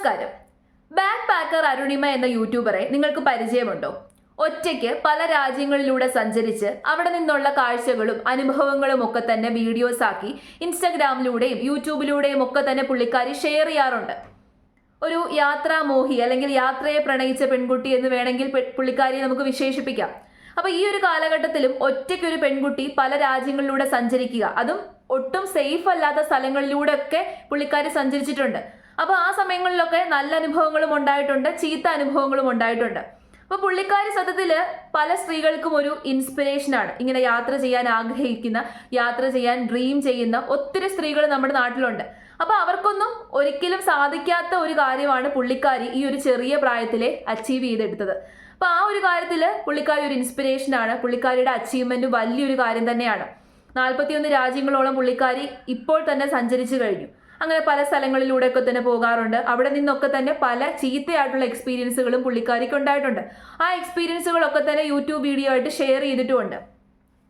നമസ്കാരം. Back packer Arunima എന്ന യൂട്യൂബറെ നിങ്ങൾക്ക് പരിചയമുണ്ടോ? ഒറ്റയ്ക്ക് പല രാജ്യങ്ങളിലൂടെ സഞ്ചരിച്ച് അവിടെ നിന്നുള്ള കാഴ്ചകളും അനുഭവങ്ങളും ഒക്കെ തന്നെ വീഡിയോസ് ആക്കി ഇൻസ്റ്റഗ്രാമിലൂടെയും യൂട്യൂബിലൂടെയും ഒക്കെ തന്നെ പുള്ളിക്കാരി ഷെയർ ചെയ്യാറുണ്ട്. ഒരു യാത്രാമോഹി അല്ലെങ്കിൽ യാത്രയെ പ്രണയിച്ച പെൺകുട്ടി എന്ന് വേണമെങ്കിൽ പുള്ളിക്കാരിയെ നമുക്ക് വിശേഷിപ്പിക്കാം. അപ്പോൾ ഈ ഒരു കാലഘട്ടത്തിലും ഒറ്റയ്ക്കൊരു പെൺകുട്ടി പല രാജ്യങ്ങളിലൂടെ സഞ്ചരിക്കുക അതും ഒട്ടും സേഫ് അല്ലാത്ത സ്ഥലങ്ങളിലൂടെ ഒക്കെ പുള്ളിക്കാരി സഞ്ചരിച്ചിട്ടുണ്ട്. അപ്പൊ ആ സമയങ്ങളിലൊക്കെ നല്ല അനുഭവങ്ങളും ഉണ്ടായിട്ടുണ്ട് ചീത്ത അനുഭവങ്ങളും ഉണ്ടായിട്ടുണ്ട്. അപ്പോൾ പുള്ളിക്കാരി സത്യത്തിൽ പല സ്ത്രീകൾക്കും ഒരു ഇൻസ്പിറേഷൻ ആണ്. ഇങ്ങനെ യാത്ര ചെയ്യാൻ ആഗ്രഹിക്കുന്ന യാത്ര ചെയ്യാൻ ഡ്രീം ചെയ്യുന്ന ഒത്തിരി സ്ത്രീകൾ നമ്മുടെ നാട്ടിലുണ്ട്. അപ്പോൾ അവർക്കൊന്നും ഒരിക്കലും സാധിക്കാത്ത ഒരു കാര്യമാണ് പുള്ളിക്കാരി ഈ ഒരു ചെറിയ പ്രായത്തിലെ അച്ചീവ് ചെയ്തെടുത്തത്. അപ്പോൾ ആ ഒരു കാര്യത്തിൽ പുള്ളിക്കാരി ഒരു ഇൻസ്പിറേഷൻ ആണ്. പുള്ളിക്കാരിയുടെ അച്ചീവ്മെന്റ് വലിയൊരു കാര്യം തന്നെയാണ്. നാൽപ്പത്തിയൊന്ന് രാജ്യങ്ങളോളം പുള്ളിക്കാരി ഇപ്പോൾ തന്നെ സഞ്ചരിച്ചു കഴിഞ്ഞു. അങ്ങനെ പല സ്ഥലങ്ങളിലൂടെയൊക്കെ തന്നെ പോകാറുണ്ട്. അവിടെ നിന്നൊക്കെ തന്നെ പല ചീത്തയായിട്ടുള്ള എക്സ്പീരിയൻസുകളും പുള്ളിക്കാരിക്ക് ഉണ്ടായിട്ടുണ്ട്. ആ എക്സ്പീരിയൻസുകളൊക്കെ തന്നെ യൂട്യൂബ് വീഡിയോ ആയിട്ട് ഷെയർ ചെയ്തിട്ടുമുണ്ട്.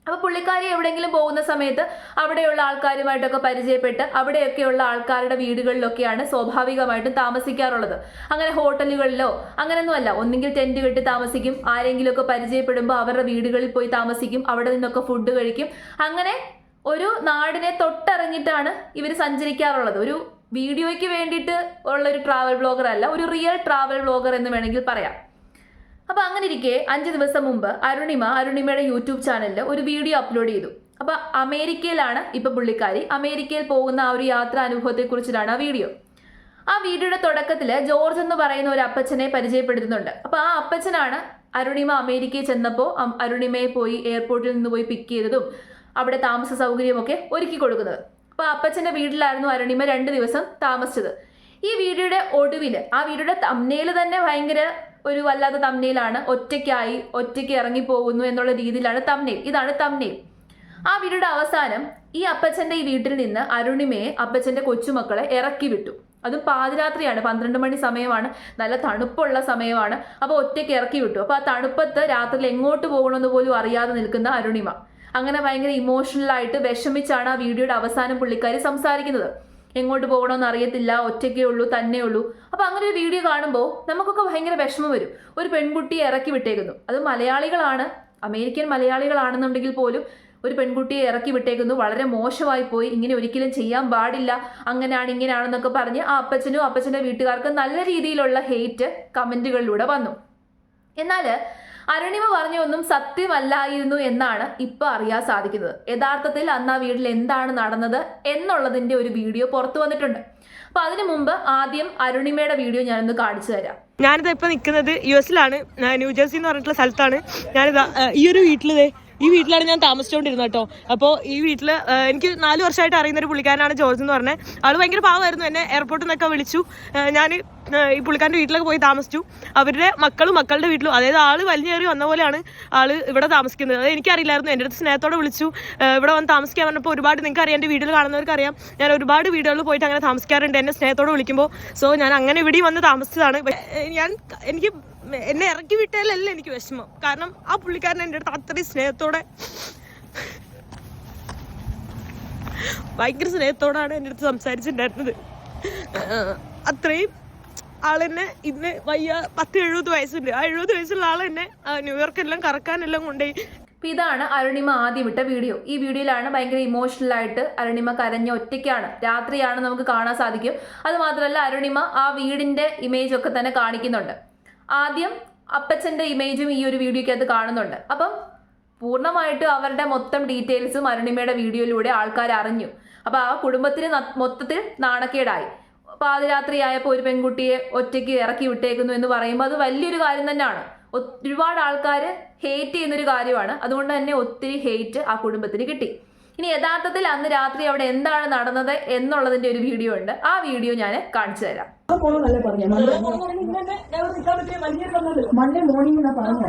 അപ്പോൾ പുള്ളിക്കാരി എവിടെയെങ്കിലും പോകുന്ന സമയത്ത് അവിടെയുള്ള ആൾക്കാരുമായിട്ടൊക്കെ പരിചയപ്പെട്ട് അവിടെയൊക്കെയുള്ള ആൾക്കാരുടെ വീടുകളിലൊക്കെയാണ് സ്വാഭാവികമായിട്ടും താമസിക്കാറുള്ളത്. അങ്ങനെ ഹോട്ടലുകളിലോ അങ്ങനെയൊന്നുമല്ല. ഒന്നുകിൽ ടെന്റ് കെട്ടി താമസിക്കും. ആരെങ്കിലുമൊക്കെ പരിചയപ്പെടുമ്പോൾ അവരുടെ വീടുകളിൽ പോയി താമസിക്കും. അവിടെ നിന്നൊക്കെ ഫുഡ് കഴിക്കും. അങ്ങനെ ഒരു നാടിനെ തൊട്ടറിഞ്ഞിട്ടാണ് ഇവർ സഞ്ചരിക്കാറുള്ളത്. ഒരു വീഡിയോയ്ക്ക് വേണ്ടിയിട്ട് ഉള്ള ഒരു ട്രാവൽ ബ്ലോഗർ അല്ല ഒരു റിയൽ ട്രാവൽ ബ്ലോഗർ എന്ന് വേണമെങ്കിൽ പറയാം. അപ്പൊ അങ്ങനെ ഇരിക്കെ അഞ്ച് ദിവസം മുമ്പ് അരുണിമ അരുണിമയുടെ യൂട്യൂബ് ചാനലിൽ ഒരു വീഡിയോ അപ്ലോഡ് ചെയ്തു. അപ്പൊ അമേരിക്കയിലാണ് ഇപ്പൊ പുള്ളിക്കാരി. അമേരിക്കയിൽ പോകുന്ന ആ ഒരു യാത്രാ അനുഭവത്തെ കുറിച്ചിട്ടാണ് ആ വീഡിയോ. ആ വീഡിയോയുടെ തുടക്കത്തിൽ ജോർജ് എന്ന് പറയുന്ന ഒരു അപ്പച്ചനെ പരിചയപ്പെടുത്തുന്നുണ്ട്. അപ്പൊ ആ അപ്പച്ചനാണ് അരുണിമ അമേരിക്കയിൽ ചെന്നപ്പോൾ അരുണിമയെ പോയി എയർപോർട്ടിൽ നിന്ന് പോയി പിക്ക് ചെയ്തതും അവിടെ താമസ സൗകര്യമൊക്കെ ഒരുക്കി കൊടുക്കുന്നത്. അപ്പൊ അപ്പച്ചന്റെ വീട്ടിലായിരുന്നു അരുണിമ രണ്ട് ദിവസം താമസിച്ചത്. ഈ വീഡിയോയുടെ ഒടുവിൽ ആ വീഡിയോയുടെ തമ്നയിൽ തന്നെ ഭയങ്കര ഒരു വല്ലാത്ത തമ്നയിലാണ് ഒറ്റയ്ക്കായി ഒറ്റയ്ക്ക് ഇറങ്ങി പോകുന്നു എന്നുള്ള രീതിയിലാണ് തമ്നയിൽ ഇതാണ് തമ്നയിൽ ആ വീടിയുടെ അവസാനം ഈ അപ്പച്ചന്റെ ഈ വീട്ടിൽ നിന്ന് അരുണിമയെ അപ്പച്ചന്റെ കൊച്ചുമക്കളെ ഇറക്കി വിട്ടു. അതും പാതിരാത്രിയാണ് പന്ത്രണ്ട് മണി സമയമാണ്. നല്ല തണുപ്പുള്ള സമയമാണ്. അപ്പോൾ ഒറ്റയ്ക്ക് ഇറക്കി വിട്ടു. അപ്പോൾ ആ തണുപ്പത്ത് രാത്രിയിൽ എങ്ങോട്ട് പോകണമെന്ന് പോലും അറിയാതെ നിൽക്കുന്ന അരുണിമ. അങ്ങനെ ഭയങ്കര ഇമോഷണൽ ആയിട്ട് വിഷമിച്ചാണ് ആ വീഡിയോയുടെ അവസാനം പുള്ളിക്കാരി സംസാരിക്കുന്നത്. എങ്ങോട്ട് പോകണമെന്ന് അറിയത്തില്ല ഒറ്റയ്ക്കേ ഉള്ളൂ തന്നെ ഉള്ളൂ. അപ്പൊ അങ്ങനെ ഒരു വീഡിയോ കാണുമ്പോൾ നമുക്കൊക്കെ ഭയങ്കര വിഷമം വരും. ഒരു പെൺകുട്ടിയെ ഇറക്കി വിട്ടേക്കുന്നു. അത് മലയാളികളാണ് അമേരിക്കൻ മലയാളികളാണെന്നുണ്ടെങ്കിൽ പോലും ഒരു പെൺകുട്ടിയെ ഇറക്കി വിട്ടേക്കുന്നു. വളരെ മോശമായി പോയി. ഇങ്ങനെ ഒരിക്കലും ചെയ്യാൻ പാടില്ല. അങ്ങനെയാണ് ഇങ്ങനെയാണെന്നൊക്കെ പറഞ്ഞ് ആ അപ്പച്ചനും അപ്പച്ചന്റെ വീട്ടുകാർക്കും നല്ല രീതിയിലുള്ള ഹെയ്റ്റ് കമന്റുകളിലൂടെ വന്നു. എന്നാൽ അരുണിമ പറഞ്ഞ ഒന്നും സത്യമല്ലായിരുന്നു എന്നാണ് ഇപ്പൊ അറിയാൻ സാധിക്കുന്നത്. യഥാർത്ഥത്തിൽ അന്ന് ആ വീട്ടിൽ എന്താണ് നടന്നത് എന്നുള്ളതിന്റെ ഒരു വീഡിയോ പുറത്തു വന്നിട്ടുണ്ട്. അപ്പൊ അതിനു മുമ്പ് ആദ്യം അരുണിമയുടെ വീഡിയോ ഞാനൊന്ന് കാണിച്ചു തരാം. ഞാനിതാ ഇപ്പൊ നിൽക്കുന്നത് യു എസിലാണ്. ന്യൂജേഴ്സി എന്ന് പറഞ്ഞിട്ടുള്ള സ്ഥലത്താണ്. ഞാനിതാ ഈ ഒരു വീട്ടിൽ ഈ വീട്ടിലാണ് ഞാൻ താമസിച്ചുകൊണ്ടിരുന്നത് കേട്ടോ. അപ്പോൾ ഈ വീട്ടിൽ എനിക്ക് നാല് വർഷമായിട്ട് അറിയുന്ന ഒരു പുള്ളിക്കാരനാണ് ജോർജ് എന്ന് പറഞ്ഞത് അവൾ ഭയങ്കര പാവമായിരുന്നു എന്നെ എയർപോർട്ടിൽ നിന്നൊക്കെ വിളിച്ചു. ഞാൻ ഈ പുള്ളിക്കാരന്റെ വീട്ടിലൊക്കെ പോയി താമസിച്ചു. അവരുടെ മക്കളും മക്കളുടെ വീട്ടിലും അതായത് ആൾ വലിഞ്ഞേറി വന്ന പോലെയാണ് ആൾ ഇവിടെ താമസിക്കുന്നത്. അത് എനിക്കറിയില്ലായിരുന്നു. എന്റെ അടുത്ത് സ്നേഹത്തോടെ വിളിച്ചു. ഇവിടെ വന്ന് താമസിക്കാൻ പറഞ്ഞപ്പോൾ ഒരുപാട് നിങ്ങൾക്ക് അറിയാം എന്റെ വീട്ടിൽ കാണുന്നവർക്ക് അറിയാം ഞാൻ ഒരുപാട് വീടുകളിൽ പോയിട്ട് അങ്ങനെ താമസിക്കാറുണ്ട്. എന്നെ സ്നേഹത്തോടെ വിളിക്കുമ്പോൾ. സോ ഞാൻ അങ്ങനെ ഇവിടെയും വന്ന് താമസിച്ചതാണ്. ഞാൻ എനിക്ക് എന്നെ ഇറക്കി വിട്ടാലല്ല എനിക്ക് വിഷമം. കാരണം ആ പുള്ളിക്കാരൻ എന്റെ അടുത്ത് അത്രയും സ്നേഹത്തോടെ ഭയങ്കര സ്നേഹത്തോടാണ് എന്റെ അടുത്ത് സംസാരിച്ചിട്ടുണ്ടായിരുന്നത്. അത്രയും ആളെന്നെ ഇന്ന് വയ്യ പത്ത് എഴുപത് വയസ്സുണ്ട്. ആ എഴുപത് വയസ്സുള്ള ആളെന്നെ ന്യൂയോർക്ക് ന്യൂയോർക്കെല്ലാം കറക്കാനെല്ലാം കൊണ്ടുപോയി അപ്പൊ ഇതാണ് അരുണിമ ആദ്യം ഇട്ട വീഡിയോ. ഈ വീഡിയോയിലാണ് ഭയങ്കര ഇമോഷണൽ ആയിട്ട് അരുണിമ കരഞ്ഞ ഒറ്റയ്ക്കാണ്. രാത്രിയാണ് നമുക്ക് കാണാൻ സാധിക്കും. അതുമാത്രമല്ല അരുണിമ ആ വീടിന്റെ ഇമേജ് ഒക്കെ തന്നെ കാണിക്കുന്നുണ്ട്. ആദ്യം അപ്പച്ചന്റെ ഇമേജും ഈ ഒരു വീഡിയോക്കകത്ത് കാണുന്നുണ്ട്. അപ്പം പൂർണമായിട്ട് അവരുടെ മൊത്തം ഡീറ്റെയിൽസും അരുണിമയുടെ വീഡിയോയിലൂടെ ആൾക്കാർ അറിഞ്ഞു അപ്പൊ ആ കുടുംബത്തിന് മൊത്തത്തിൽ നാണക്കേടായി. പാതിരാത്രിയായപ്പോൾ ഒരു പെൺകുട്ടിയെ ഒറ്റയ്ക്ക് ഇറക്കി വിട്ടേക്കുന്നു എന്ന് പറയുമ്പോൾ അത് വലിയൊരു കാര്യം തന്നെയാണ്. ഒരുപാട് ആൾക്കാർ ഹേറ്റ് ചെയ്യുന്നൊരു കാര്യമാണ്. അതുകൊണ്ട് തന്നെ ഒത്തിരി ഹേറ്റ് ആ കുടുംബത്തിന് കിട്ടി. ഇനി യഥാർത്ഥത്തിൽ അന്ന് രാത്രി അവിടെ എന്താണ് നടന്നത് എന്നുള്ളതിന്റെ ഒരു വീഡിയോ ഉണ്ട്. ആ വീഡിയോ ഞാൻ കാണിച്ചു തരാം. പോണെന്നല്ലേ പറഞ്ഞേ. മൺഡേ മോർണിംഗ് എന്നാ പറഞ്ഞു?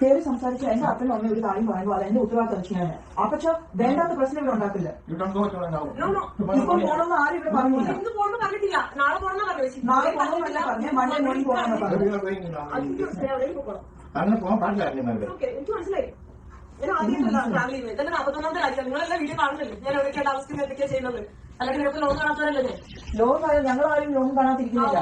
കയറി സംസാരിച്ച എന്റെ അപ്പനും അമ്മയും ഒരു കാര്യം പറയുമ്പോൾ അത് എന്റെ ഉത്തരവാദിത്തം ചെയ്യാൻ അപ്പച്ച വേണ്ടാത്ത പ്രശ്നം ഇവിടെ ഉണ്ടാക്കില്ല ഇപ്പൊ പോണെന്ന് ആരും ഇവിടെ പറഞ്ഞില്ല. നാളെ പോണെന്നാ പറഞ്ഞു നാളെ പോകണമെന്നല്ല പറഞ്ഞേ. മൺഡേ മോർണിംഗ് പോകണമെന്നാ പറഞ്ഞു. അങ്ങനെ പോകാൻ പാടില്ല എനിക്ക് മനസ്സിലായി. ഞാൻ ആദ്യമായിട്ടല്ല ട്രാവൽ ചെയ്യുന്നത് ഇതെന്നെ നാൽപ്പത്തൊന്നാമത്തെ രാജ്യം നിങ്ങളെല്ലാം വീഡിയോ കാണുന്നില്ലേ? ഞാൻ എവിടെയൊക്കെ താമസിക്കുന്നത് എന്തൊക്കെയാ ചെയ്യുന്നത്? അല്ലെങ്കിൽ നിങ്ങൾക്ക് ലോൺ കാണാത്തവരല്ലേ ഞാൻ? ലോകം ഞങ്ങളാരും ലോകം കാണാതിരിക്കുന്നില്ല.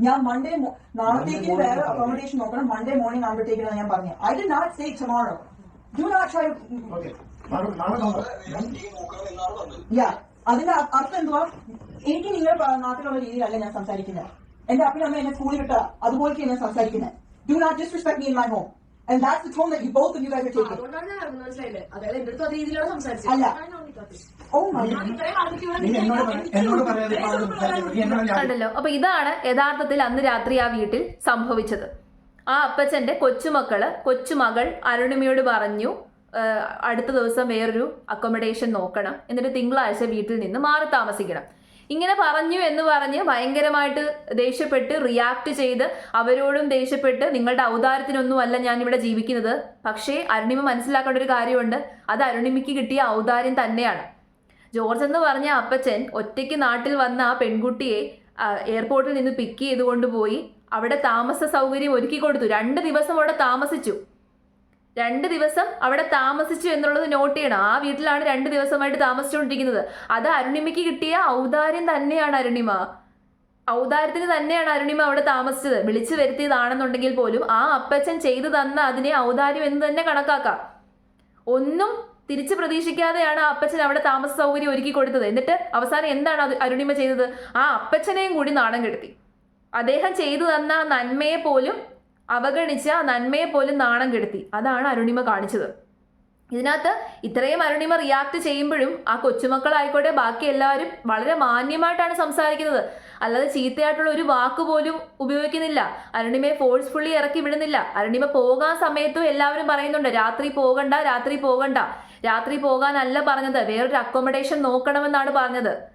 ഞാൻ ഞങ്ങൾ മൺഡേ നാളത്തേക്ക് വേറെ അക്കോമഡേഷൻ നോക്കണം. മൺഡേ മോർണിംഗ് ആകുമ്പോഴത്തേക്കാണ് ഞാൻ പറഞ്ഞു I did not say tomorrow do not shy യാ അതിന്റെ അർത്ഥം എന്തുവാ? എനിക്ക് നിങ്ങളുടെ നാട്ടിലുള്ള രീതിയിലല്ല ഞാൻ സംസാരിക്കുന്നത്. എന്റെ അപ്പനും അമ്മ എന്നെ സ്കൂളിൽ വിട്ട അതുപോലെ ഞാൻ സംസാരിക്കുന്നത്. Do not disrespect me in my home and that's the tone that you both of you guys are taking അതുകൊണ്ടാണ് ഞാൻ ഇറങ്ങുന്നത് മനസ്സിലായില്ലേ? അതായത് എന്റെ അടുത്ത് അതേ രീതിയിലാണ് സംസാരിച്ചത്. അല്ല. ഓ മൈ ഞാൻ- കണ്ടല്ലോ. അപ്പൊ ഇതാണ് യഥാർത്ഥത്തിൽ അന്ന് രാത്രി ആ വീട്ടിൽ സംഭവിച്ചത്. ആ അപ്പച്ചന്റെ കൊച്ചുമക്കൾ കൊച്ചുമകൾ അരുണിമയോട് പറഞ്ഞു "ഏഹ്, അടുത്ത ദിവസം വേറൊരു അക്കോമഡേഷൻ നോക്കണം. എന്നിട്ട് തിങ്കളാഴ്ച വീട്ടിൽ നിന്ന് മാറി താമസിക്കണം. ഇങ്ങനെ പറഞ്ഞു എന്ന് പറഞ്ഞ് ഭയങ്കരമായിട്ട് ദേഷ്യപ്പെട്ട് റിയാക്ട് ചെയ്ത് അവരോടും ദേഷ്യപ്പെട്ട് നിങ്ങളുടെ ഔദാര്യത്തിനൊന്നുമല്ല ഞാൻ ഇവിടെ ജീവിക്കുന്നത്. പക്ഷേ അരുണിമ മനസ്സിലാക്കേണ്ട ഒരു കാര്യമുണ്ട്. അത് അരുണിമയ്ക്ക് കിട്ടിയ ഔദാര്യം തന്നെയാണ്. ജോർജ് എന്ന് പറഞ്ഞ അപ്പച്ചൻ ഒറ്റയ്ക്ക് നാട്ടിൽ വന്ന ആ പെൺകുട്ടിയെ എയർപോർട്ടിൽ നിന്ന് പിക്ക് ചെയ്തുകൊണ്ട് പോയി. അവിടെ താമസ സൗകര്യം ഒരുക്കി കൊടുത്തു രണ്ട് ദിവസം അവിടെ താമസിച്ചു. രണ്ട് ദിവസം അവിടെ താമസിച്ചു എന്നുള്ളത് നോട്ട് ചെയ്യണം. ആ വീട്ടിലാണ് രണ്ട് ദിവസമായിട്ട് താമസിച്ചുകൊണ്ടിരിക്കുന്നത്. അത് അരുണിമയ്ക്ക് കിട്ടിയ ഔദാര്യം തന്നെയാണ് അരുണിമ. ഔദാര്യത്തിന് തന്നെയാണ് അരുണിമ അവിടെ താമസിച്ചത്. വിളിച്ചു വരുത്തിയതാണെന്നുണ്ടെങ്കിൽ പോലും ആ അപ്പച്ചൻ ചെയ്തു തന്ന അതിനെ ഔദാര്യം എന്ന് തന്നെ കണക്കാക്കാം. ഒന്നും തിരിച്ചു പ്രതീക്ഷിക്കാതെയാണ് ആ അപ്പച്ചൻ അവിടെ താമസ സൗകര്യം ഒരുക്കി കൊടുത്തത്. എന്നിട്ട് അവസാനം എന്താണ് അത് അരുണിമ ചെയ്തത്? ആ അപ്പച്ചനെയും കൂടി നാണം കെടുത്തി. അദ്ദേഹം ചെയ്തു തന്ന നന്മയെ പോലും അവഗണിച്ച് നന്മയെ പോലും നാണം കെടുത്തി. അതാണ് അരുണിമ കാണിച്ചത്. ഇതിനകത്ത് ഇത്രയും അരുണിമ റിയാക്ട് ചെയ്യുമ്പോഴും ആ കൊച്ചുമക്കളായിക്കോട്ടെ ബാക്കി എല്ലാവരും വളരെ മാന്യമായിട്ടാണ് സംസാരിക്കുന്നത്. അല്ലാതെ ചീത്തയായിട്ടുള്ള ഒരു വാക്ക് പോലും ഉപയോഗിക്കുന്നില്ല. അരുണിമയെ ഫോഴ്സ്ഫുള്ളി ഇറക്കി വിടുന്നില്ല. അരുണിമ പോകാൻ സമയത്തും എല്ലാവരും പറയുന്നുണ്ട് രാത്രി പോകണ്ട രാത്രി പോകണ്ട. രാത്രി പോകാനല്ല പറഞ്ഞത്. വേറൊരു അക്കോമഡേഷൻ നോക്കണമെന്നാണ് പറഞ്ഞത്.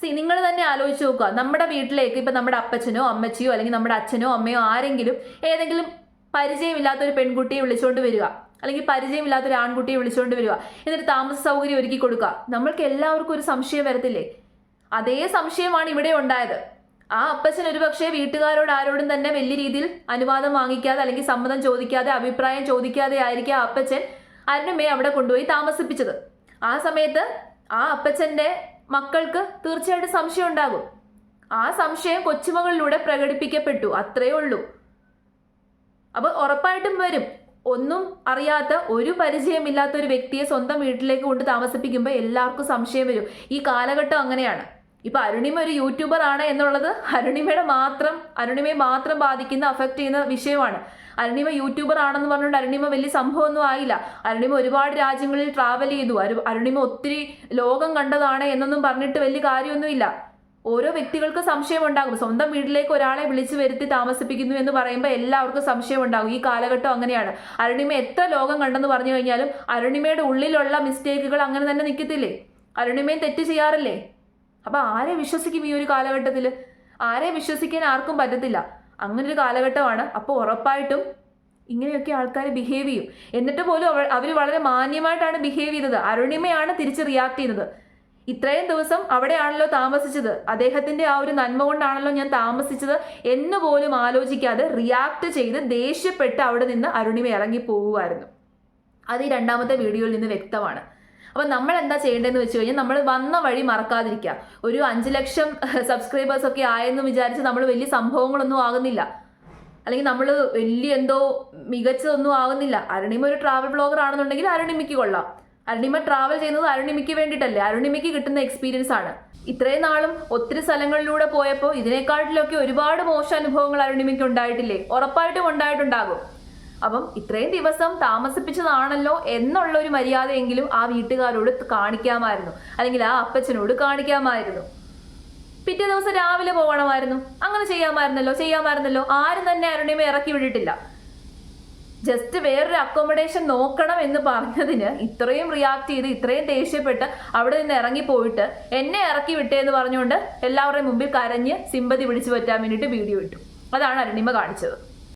സി നിങ്ങൾ തന്നെ ആലോചിച്ച് നോക്കുക. നമ്മുടെ വീട്ടിലേക്ക് ഇപ്പം നമ്മുടെ അപ്പച്ചനോ അമ്മച്ചിയോ അല്ലെങ്കിൽ നമ്മുടെ അച്ഛനോ അമ്മയോ ആരെങ്കിലും ഏതെങ്കിലും പരിചയമില്ലാത്ത ഒരു പെൺകുട്ടിയെ വിളിച്ചുകൊണ്ട് വരിക. അല്ലെങ്കിൽ പരിചയമില്ലാത്ത ഒരു ആൺകുട്ടിയെ വിളിച്ചുകൊണ്ട് വരിക. എന്നിട്ട് താമസ സൗകര്യം ഒരുക്കി കൊടുക്കുക. നമ്മൾക്ക് എല്ലാവർക്കും ഒരു സംശയം വരത്തില്ലേ? അതേ സംശയമാണ് ഇവിടെ ഉണ്ടായത്. ആ അപ്പച്ചൻ ഒരുപക്ഷെ വീട്ടുകാരോട് ആരോടും തന്നെ വലിയ രീതിയിൽ അനുവാദം വാങ്ങിക്കാതെ അല്ലെങ്കിൽ സമ്മതം ചോദിക്കാതെ അഭിപ്രായം ചോദിക്കാതെ ആയിരിക്കും ആ അപ്പച്ചൻ അരുണമ്മയെ അവിടെ കൊണ്ടുപോയി താമസിപ്പിച്ചത്. ആ സമയത്ത് ആ അപ്പച്ചന്റെ മക്കൾക്ക് തീർച്ചയായിട്ടും സംശയം ഉണ്ടാകും ആ സംശയം കൊച്ചുമകളിലൂടെ പ്രകടിപ്പിക്കപ്പെട്ടു. അത്രയേ ഉള്ളൂ. അപ്പൊ ഉറപ്പായിട്ടും വരും. ഒന്നും അറിയാത്ത ഒരു പരിചയമില്ലാത്ത ഒരു വ്യക്തിയെ സ്വന്തം വീട്ടിലേക്ക് കൊണ്ട് താമസിപ്പിക്കുമ്പോൾ എല്ലാവർക്കും സംശയം വരും. ഈ കാലഘട്ടം അങ്ങനെയാണ്. ഇപ്പൊ അരുണിമ ഒരു യൂട്യൂബർ ആണ് എന്നുള്ളത് അരുണിമയുടെ മാത്രം അരുണിമയെ മാത്രം ബാധിക്കുന്ന അഫക്റ്റ് ചെയ്യുന്ന വിഷയമാണ്. അരുണിമ യൂട്യൂബർ ആണെന്ന് പറഞ്ഞുകൊണ്ട് അരുണിമ വലിയ സംഭവമൊന്നും ആയില്ല. അരുണിമ ഒരുപാട് രാജ്യങ്ങളിൽ ട്രാവൽ ചെയ്തു. അരു അരുണിമ ഒത്തിരി ലോകം കണ്ടതാണ് എന്നൊന്നും പറഞ്ഞിട്ട് വലിയ കാര്യമൊന്നുമില്ല. ഓരോ വ്യക്തികൾക്ക് സംശയം ഉണ്ടാകും സ്വന്തം വീട്ടിലേക്ക് ഒരാളെ വിളിച്ചു വരുത്തി താമസിപ്പിക്കുന്നു എന്ന് പറയുമ്പോൾ എല്ലാവർക്കും സംശയം ഉണ്ടാകും ഈ കാലഘട്ടം അങ്ങനെയാണ്. അരുണിമ എത്ര ലോകം കണ്ടെന്ന് പറഞ്ഞു കഴിഞ്ഞാലും അരുണിമയുടെ ഉള്ളിലുള്ള മിസ്റ്റേക്കുകൾ അങ്ങനെ തന്നെ നിൽക്കത്തില്ലേ അരുണിമയും തെറ്റ് ചെയ്യാറില്ലേ? അപ്പൊ ആരെ വിശ്വസിക്കും ഈ ഒരു കാലഘട്ടത്തിൽ ആരെ വിശ്വസിക്കാൻ ആർക്കും പറ്റത്തില്ല. അങ്ങനെ ഒരു കാലഘട്ടമാണ്. അപ്പോൾ ഉറപ്പായിട്ടും ഇങ്ങനെയൊക്കെ ആൾക്കാർ ബിഹേവ് ചെയ്യും. എന്നിട്ട് പോലും അവർ വളരെ മാന്യമായിട്ടാണ് ബിഹേവ് ചെയ്തത്. അരുണിമയാണ് തിരിച്ച് റിയാക്ട് ചെയ്യുന്നത് ഇത്രയും ദിവസം അവിടെയാണല്ലോ താമസിച്ചത്. അദ്ദേഹത്തിന്റെ ആ ഒരു നന്മ കൊണ്ടാണല്ലോ ഞാൻ താമസിച്ചത് എന്ന് പോലും ആലോചിക്കാതെ റിയാക്ട് ചെയ്ത് ദേഷ്യപ്പെട്ട് അവിടെ നിന്ന് അരുണിമ ഇറങ്ങി പോകുമായിരുന്നു അത് ഈ രണ്ടാമത്തെ വീഡിയോയിൽ നിന്ന് വ്യക്തമാണ്. അപ്പോൾ നമ്മൾ എന്താ ചെയ്യേണ്ടതെന്ന് വെച്ച് കഴിഞ്ഞാൽ നമ്മൾ വന്ന വഴി മറക്കാതിരിക്കുക. ഒരു അഞ്ച് ലക്ഷം സബ്സ്ക്രൈബേഴ്സ് ഒക്കെ ആയെന്ന് വിചാരിച്ച് നമ്മൾ വലിയ സംഭവങ്ങളൊന്നും ആകുന്നില്ല. അല്ലെങ്കിൽ നമ്മൾ വലിയ എന്തോ മികച്ചതൊന്നും ആകുന്നില്ല. അരുണിമ ഒരു ട്രാവൽ ബ്ലോഗർ ആണെന്നുണ്ടെങ്കിൽ അരുണിമയ്ക്ക് കൊള്ളാം. അരുണിമ ട്രാവൽ ചെയ്യുന്നത് അരുണിമയ്ക്ക് വേണ്ടിയിട്ടല്ലേ? അരുണിമയ്ക്ക് കിട്ടുന്ന എക്സ്പീരിയൻസ് ആണ്. ഇത്രയും നാളും ഒത്തിരി സ്ഥലങ്ങളിലൂടെ പോയപ്പോൾ ഇതിനേക്കാട്ടിലൊക്കെ ഒരുപാട് മോശം അനുഭവങ്ങൾ അരുണിമയ്ക്ക് ഉണ്ടായിട്ടില്ലേ? ഉറപ്പായിട്ടും ഉണ്ടായിട്ടുണ്ടാകും. അപ്പം ഇത്രയും ദിവസം താമസിപ്പിച്ചതാണല്ലോ എന്നുള്ള ഒരു മര്യാദയെങ്കിലും ആ വീട്ടുകാരോട് കാണിക്കാമായിരുന്നു. അല്ലെങ്കിൽ ആ അപ്പച്ചനോട് കാണിക്കാമായിരുന്നു. പിറ്റേ ദിവസം രാവിലെ പോകണമായിരുന്നു. അങ്ങനെ ചെയ്യാമായിരുന്നല്ലോ ചെയ്യാമായിരുന്നല്ലോ. ആരും തന്നെ അരുണിമ ഇറക്കി വിട്ടിട്ടില്ല. ജസ്റ്റ് വേറൊരു അക്കോമഡേഷൻ നോക്കണം എന്ന് പറഞ്ഞതിന് ഇത്രയും റിയാക്ട് ചെയ്ത് ഇത്രയും ദേഷ്യപ്പെട്ട് അവിടെ നിന്ന് ഇറങ്ങിപ്പോയിട്ട് എന്നെ ഇറക്കി വിട്ടേ എന്ന് പറഞ്ഞുകൊണ്ട് എല്ലാവരുടെയും മുമ്പിൽ കരഞ്ഞ് സിമ്പതി പിടിച്ചു പറ്റാൻ വേണ്ടിയിട്ട് വീഡിയോ ഇട്ടു. അതാണ് അരുണിമ കാണിച്ചത്.